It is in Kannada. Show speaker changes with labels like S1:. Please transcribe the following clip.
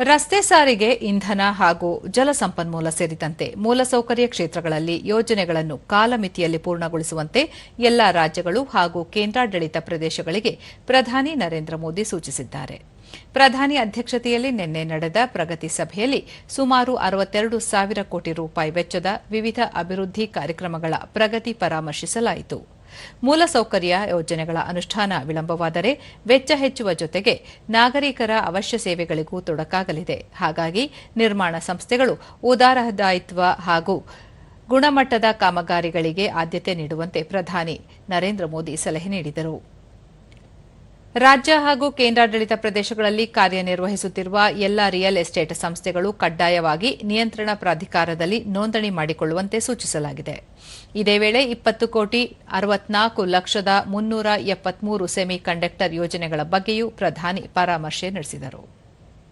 S1: ರಸ್ತೆ ಸಾರಿಗೆ, ಇಂಧನ ಹಾಗೂ ಜಲಸಂಪನ್ಮೂಲ ಸೇರಿದಂತೆ ಮೂಲಸೌಕರ್ಯ ಕ್ಷೇತ್ರಗಳಲ್ಲಿ ಯೋಜನೆಗಳನ್ನು ಕಾಲಮಿತಿಯಲ್ಲಿ ಪೂರ್ಣಗೊಳಿಸುವಂತೆ ಎಲ್ಲಾ ರಾಜ್ಯಗಳು ಹಾಗೂ ಕೇಂದ್ರಾಡಳಿತ ಪ್ರದೇಶಗಳಿಗೆ ಪ್ರಧಾನಿ ನರೇಂದ್ರ ಮೋದಿ ಸೂಚಿಸಿದ್ದಾರೆ. ಪ್ರಧಾನಿ ಅಧ್ಯಕ್ಷತೆಯಲ್ಲಿ ನಿನ್ನೆ ನಡೆದ ಪ್ರಗತಿ ಸಭೆಯಲ್ಲಿ ಸುಮಾರು ಅರವತ್ತೆರಡು ಸಾವಿರ ಕೋಟಿ ರೂಪಾಯಿ ವೆಚ್ಚದ ವಿವಿಧ ಅಭಿವೃದ್ಧಿ ಕಾರ್ಯಕ್ರಮಗಳ ಪ್ರಗತಿ ಪರಾಮರ್ಶಿಸಲಾಯಿತು. ಮೂಲಸೌಕರ್ಯ ಯೋಜನೆಗಳ ಅನುಷ್ಠಾನ ವಿಳಂಬವಾದರೆ ವೆಚ್ಚ ಹೆಚ್ಚುವ ಜೊತೆಗೆ ನಾಗರಿಕರ ಅವಶ್ಯ ಸೇವೆಗಳಿಗೂ ತೊಡಕಾಗಲಿದೆ. ಹಾಗಾಗಿ ನಿರ್ಮಾಣ ಸಂಸ್ಥೆಗಳು ಉದಾರದಾಯಿತ್ವ ಹಾಗೂ ಗುಣಮಟ್ಟದ ಕಾಮಗಾರಿಗಳಿಗೆ ಆದ್ಯತೆ ನೀಡುವಂತೆ ಪ್ರಧಾನಿ ನರೇಂದ್ರ ಮೋದಿ ಸಲಹೆ ನೀಡಿದರು. ರಾಜ್ಯ ಹಾಗೂ ಕೇಂದ್ರಾಡಳಿತ ಪ್ರದೇಶಗಳಲ್ಲಿ ಕಾರ್ಯನಿರ್ವಹಿಸುತ್ತಿರುವ ಎಲ್ಲ ರಿಯಲ್ ಎಸ್ಟೇಟ್ ಸಂಸ್ಥೆಗಳು ಕಡ್ಡಾಯವಾಗಿ ನಿಯಂತ್ರಣ ಪ್ರಾಧಿಕಾರದಲ್ಲಿ ನೋಂದಣಿ ಮಾಡಿಕೊಳ್ಳುವಂತೆ ಸೂಚಿಸಲಾಗಿದೆ. ಇದೇ ವೇಳೆ ಇಪ್ಪತ್ತು ಕೋಟಿ ಅರವತ್ನಾಲ್ಕು ಲಕ್ಷದ ಮುನ್ನೂರ ಎಪ್ಪತ್ಮೂರು ಸೆಮಿ ಕಂಡಕ್ಟರ್ ಯೋಜನೆಗಳ ಬಗ್ಗೆಯೂ ಪ್ರಧಾನಿ ಪರಾಮರ್ಶೆ ನಡೆಸಿದರು.